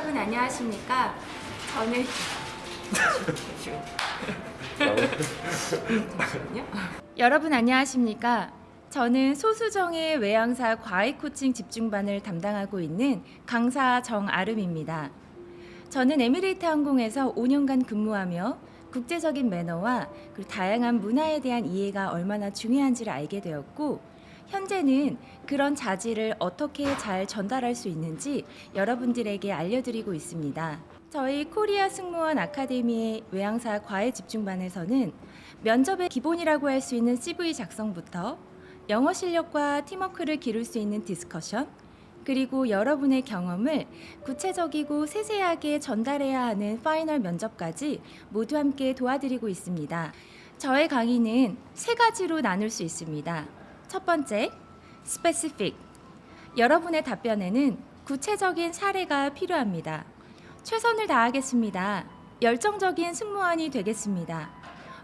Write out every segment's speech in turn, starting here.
여러분 안녕하십니까? 저는 잠시만요. 여러분 안녕하십니까? 저는 소수정의 외양사 과외 코칭 집중반을 담당하고 있는 강사 정아름입니다. 저는 에미레이트 항공에서 5년간 근무하며 국제적인 매너와 다양한 문화에 대한 이해가 얼마나 중요한지를 알게 되었고 현재는 그런 자질을 어떻게 잘 전달할 수 있는지 여러분들에게 알려드리고 있습니다. 저희 코리아 승무원 아카데미의 외항사 과외 집중반에서는 면접의 기본이라고 할 수 있는 CV 작성부터 영어 실력과 팀워크를 기를 수 있는 디스커션, 그리고 여러분의 경험을 구체적이고 세세하게 전달해야 하는 파이널 면접까지 모두 함께 도와드리고 있습니다. 저의 강의는 세 가지로 나눌 수 있습니다. 첫 번째, specific. 여러분의 답변에는 구체적인 사례가 필요합니다. 최선을 다하겠습니다. 열정적인 승무원이 되겠습니다.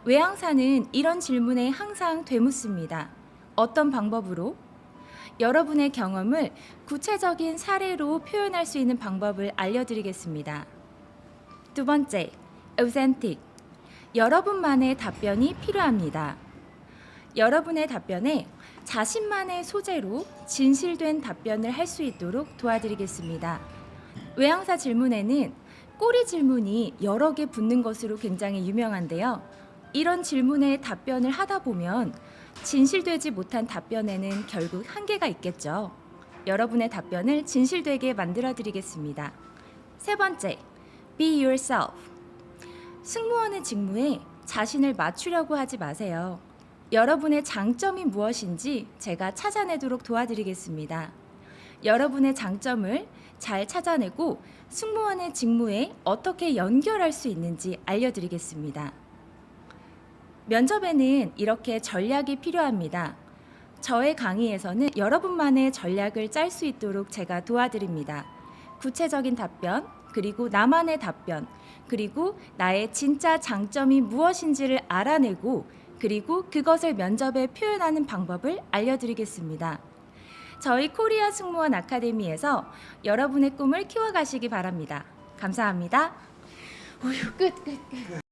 외항사는 이런 질문에 항상 되묻습니다. 어떤 방법으로? 여러분의 경험을 구체적인 사례로 표현할 수 있는 방법을 알려드리겠습니다. 두 번째, authentic. 여러분만의 답변이 필요합니다. 여러분의 답변에 자신만의 소재로 진실된 답변을 할 수 있도록 도와드리겠습니다. 외항사 질문에는 꼬리 질문이 여러 개 붙는 것으로 굉장히 유명한데요. 이런 질문에 답변을 하다 보면 진실되지 못한 답변에는 결국 한계가 있겠죠. 여러분의 답변을 진실되게 만들어 드리겠습니다. 세 번째, be yourself. 승무원의 직무에 자신을 맞추려고 하지 마세요. 여러분의 장점이 무엇인지 제가 찾아내도록 도와드리겠습니다. 여러분의 장점을 잘 찾아내고 승무원의 직무에 어떻게 연결할 수 있는지 알려드리겠습니다. 면접에는 이렇게 전략이 필요합니다. 저의 강의에서는 여러분만의 전략을 짤 수 있도록 제가 도와드립니다. 구체적인 답변, 그리고 나만의 답변, 그리고 나의 진짜 장점이 무엇인지를 알아내고 그리고 그것을 면접에 표현하는 방법을 알려드리겠습니다. 저희 코리아 승무원 아카데미에서 여러분의 꿈을 키워가시기 바랍니다. 감사합니다. 어휴, 끝, 끝, 끝.